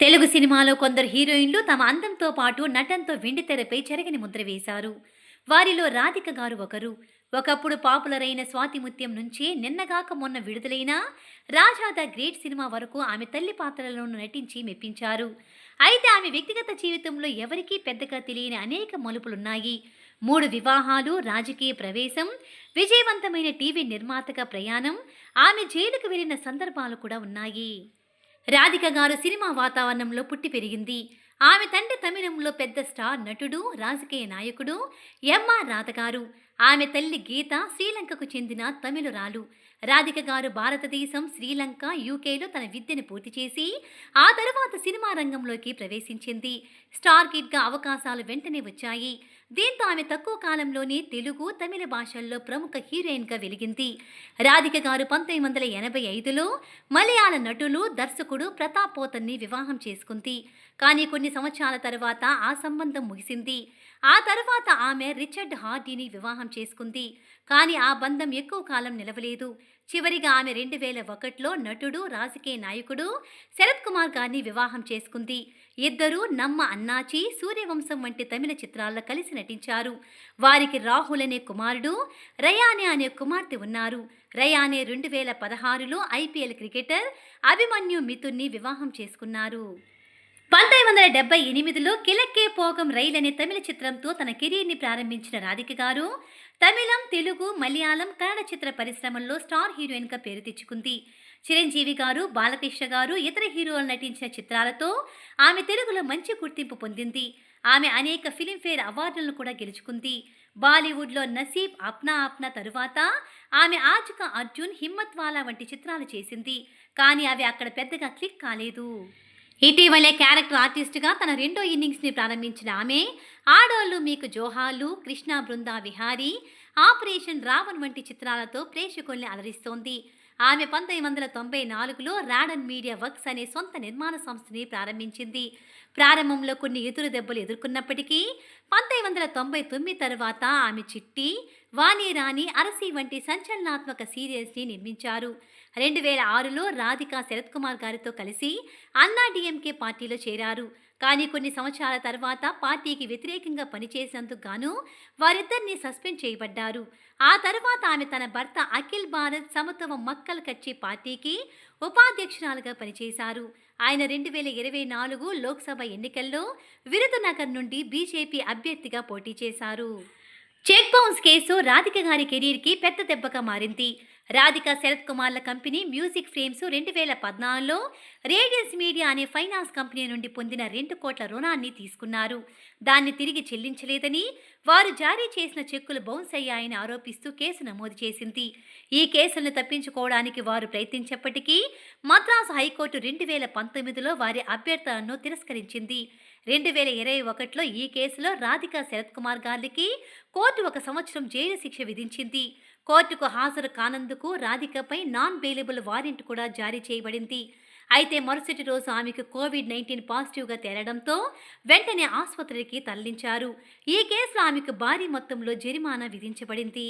తెలుగు సినిమాలో కొందరు హీరోయిన్లు తమ అందంతో పాటు నటంతో వెండితెరపై చెరగని ముద్ర వేశారు. వారిలో రాధిక గారు ఒకరు. ఒకప్పుడు పాపులర్ అయిన స్వాతిముత్యం నుంచి నిన్నగాక మొన్న విడుదలైన రాజా ద గ్రేట్ సినిమా వరకు ఆమె తల్లి పాత్రలను నటించి మెప్పించారు. అయితే ఆమె వ్యక్తిగత జీవితంలో ఎవరికీ పెద్దగా తెలియని అనేక మలుపులున్నాయి. మూడు వివాహాలు రాజకీయ ప్రవేశం విజయవంతమైన టీవీ నిర్మాతగా ప్రయాణం ఆమె జైలుకు వెళ్ళిన సందర్భాలు కూడా ఉన్నాయి. రాధిక గారు సినిమా వాతావరణంలో పుట్టి పెరిగింది. ఆమె తండ్రి తమిళంలో పెద్ద స్టార్ నటుడు రాజకీయ నాయకుడు ఎంఆర్ రాధ గారు ఆమె తల్లి గీత శ్రీలంకకు చెందిన తమిళురాలు. రాధిక గారు భారతదేశం శ్రీలంక యూకేలో తన విద్యను పూర్తి చేసి ఆ తరువాత సినిమా రంగంలోకి ప్రవేశించింది. స్టార్ కిడ్గా అవకాశాలు వెంటనే వచ్చాయి. దీంతో ఆమె తక్కువ కాలంలోనే తెలుగు తమిళ భాషల్లో ప్రముఖ హీరోయిన్గా వెలిగింది. రాధిక గారు పంతొమ్మిది వందల ఎనభై ఐదులో మలయాళ నటులు దర్శకుడు ప్రతాప్ పోతన్ని వివాహం చేసుకుంది. కానీ కొన్ని సంవత్సరాల తర్వాత ఆ సంబంధం ముగిసింది. ఆ తర్వాత ఆమె రిచర్డ్ హార్డీని వివాహం చేసుకుంది. కానీ ఆ బంధం ఎక్కువ కాలం నిలవలేదు. చివరిగా ఆమె రెండు వేల ఒకటిలో నటుడు రాజకీయ నాయకుడు శరత్ కుమార్ గారిని వివాహం చేసుకుంది. ఇద్దరూ నమ్మ అన్నాచి సూర్యవంశం వంటి తమిళ చిత్రాల్లో కలిసి నటించారు. వారికి రాహుల్ అనే కుమారుడు రయానే అనే కుమార్తె ఉన్నారు. రయానే రెండు వేల పదహారులో ఐపీఎల్ క్రికెటర్ అభిమన్యు మిథున్ని వివాహం చేసుకున్నారు. పంతొమ్మిది వందల డెబ్బై ఎనిమిదిలో కిలక్కే పోగం రైల్ అనే తమిళ చిత్రంతో తన కెరీర్ని ప్రారంభించిన రాధిక గారు తమిళం తెలుగు మలయాళం కన్నడ చిత్ర పరిశ్రమల్లో స్టార్ హీరోయిన్గా పేరు తెచ్చుకుంది. చిరంజీవి గారు బాలకృష్ణ గారు ఇతర హీరోలు నటించిన చిత్రాలతో ఆమె తెలుగులో మంచి గుర్తింపు పొందింది. ఆమె అనేక ఫిలింఫేర్ అవార్డులను కూడా గెలుచుకుంది. బాలీవుడ్లో నసీబ్ అప్నా అప్నా తరువాత ఆమె ఆజుక అర్జున్ హిమ్మత్వాలా వంటి చిత్రాలు చేసింది. కానీ అవి అక్కడ పెద్దగా క్లిక్ కాలేదు. ఇటీవలే క్యారెక్టర్ ఆర్టిస్ట్గా తన రెండో ఇన్నింగ్స్ని ప్రారంభించిన ఆమె ఆడోళ్ళు మీకు జోహాలు కృష్ణ బృందా విహారీ ఆపరేషన్ రావణ్ వంటి చిత్రాలతో ప్రేక్షకుల్ని అలరిస్తోంది. ఆమె పంతొమ్మిది వందల తొంభై నాలుగులో రాడన్ మీడియా వర్క్స్ అనే సొంత నిర్మాణ సంస్థని ప్రారంభించింది. ప్రారంభంలో కొన్ని ఎదురు దెబ్బలు ఎదుర్కొన్నప్పటికీ పంతొమ్మిది వందల తొంభై తొమ్మిది తర్వాత ఆమె చిట్టి వాణి రాణి అరసి వంటి సంచలనాత్మక సీరియల్స్ని నిర్మించారు. రెండు వేల ఆరులో రాధిక శరత్ కుమార్ గారితో కలిసి అన్నా డిఎంకే పార్టీలో చేరారు. కానీ కొన్ని సంవత్సరాల తర్వాత పార్టీకి వ్యతిరేకంగా పనిచేసేందుకు గాను వారిద్దరిని సస్పెండ్ చేయబడ్డారు. ఆ తర్వాత ఆమె తన భర్త అఖిల్ భారత్ సమత్వం మక్కల్ కచ్చి పార్టీకి ఉపాధ్యక్షురాలుగా పనిచేశారు. ఆయన రెండు వేల ఇరవై నాలుగు లోక్సభ ఎన్నికల్లో విరుదునగర్ నుండి బీజేపీ అభ్యర్థిగా పోటీ చేశారు. చెక్ బౌన్స్ కేసు రాధిక గారి కెరీర్కి పెద్ద దెబ్బగా మారింది. రాధిక శరత్ కుమార్ల కంపెనీ మ్యూజిక్ ఫ్రేమ్స్ రెండు వేల పద్నాలుగులో రేడియన్స్ మీడియా అనే ఫైనాన్స్ కంపెనీ నుండి పొందిన రెండు కోట్ల రుణాన్ని తీసుకున్నారు. దాన్ని తిరిగి చెల్లించలేదని వారు జారీ చేసిన చెక్కులు బౌన్స్ అయ్యాయని ఆరోపిస్తూ కేసు నమోదు చేసింది. ఈ కేసులను తప్పించుకోవడానికి వారు ప్రయత్నించినప్పటికీ మద్రాసు హైకోర్టు రెండు వేల పంతొమ్మిదిలో వారి అభ్యర్థనను తిరస్కరించింది. రెండు వేల ఇరవై ఒకటిలో ఈ కేసులో రాధిక శరత్ కుమార్ గారికి కోర్టు ఒక సంవత్సరం జైలు శిక్ష విధించింది. కోర్టుకు హాజరు కానందుకు రాధికపై నాన్ బెయిలబుల్ వారెంట్ కూడా జారీ చేయబడింది. అయితే మరుసటి రోజు ఆమెకు కోవిడ్ నైన్టీన్ పాజిటివ్గా తేలడంతో వెంటనే ఆసుపత్రికి తరలించారు. ఈ కేసులో ఆమెకు భారీ మొత్తంలో జరిమానా విధించబడింది.